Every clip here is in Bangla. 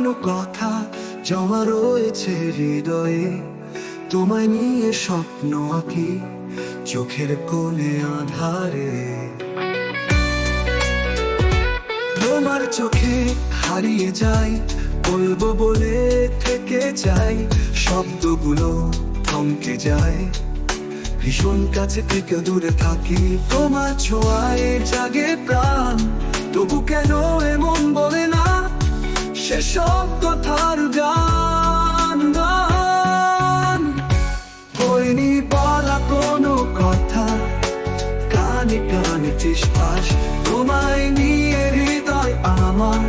কথা জমা রয়েছে হৃদয়ে। তোমায় নিয়ে স্বপ্ন আঁকি চোখের কোণে আধারে। তোমার চোখে হারিয়ে যাই, বলব বলে থেকে যাই, শব্দগুলো থমকে যায়। ভীষণ কাছে থেকে দূরে থাকি, তোমার ছোঁয়ায় জাগে প্রাণ। সেসব কথার গান গান। হয়নি বলা কোনো কথা। কানে কানে চিসপাস তোমায় নিয়ে হৃদয় আমার।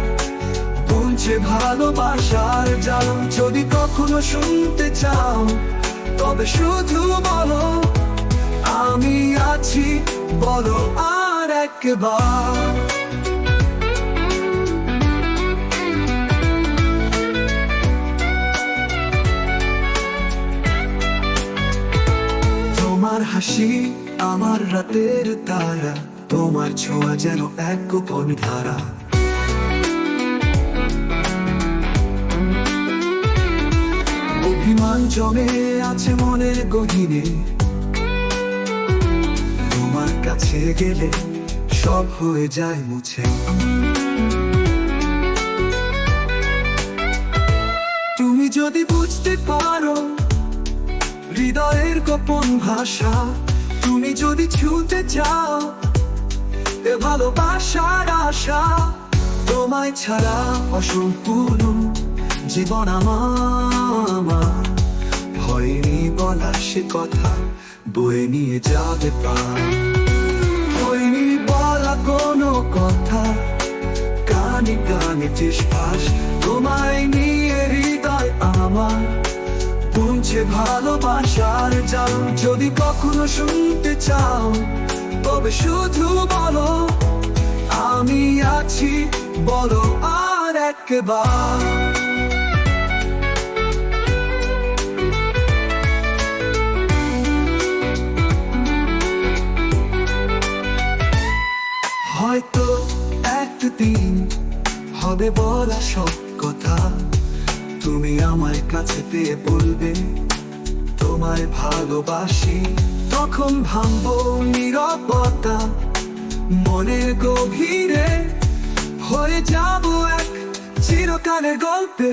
বলছে ভালোবাসার জানো যদি কখনো শুনতে চাও, তবে শুধু বলো, আমি আছি বলো আর একবার। তোমার হাসি, আমার রাতের তারা, তোমার ছোঁয়া যেন এক গোপন ধারা। অভিমান জমে আছে মনের গহিনে। তোমার কাছে গেলে সব হয়ে যায় মুছে। তুমি যদি বুঝতে পারো গোপন ভাষা, তুমি যদি ছুতে চাও, এ ভালোবাসার আশা, তোমায় ছাড়া অসম্পূর্ণ জীবন আমার। হয়নি বলা সে কথা, বয়ে নিয়ে যাবে পার পৌঁছে ভালোবাসার যাও যদি কখনো শুনতে চাও, তবে শুধু বলো, আমি আছি, বলো আর একবার। হয়তো একদিন হবে বলা সব কথা। তুমি আমার কাছে পেয়ে বলবে, তোমায় ভালোবাসি। তখন ভাঙব নিরবতা মনের গভীরে। হয়ে যাব এক চিরকালের গল্পে।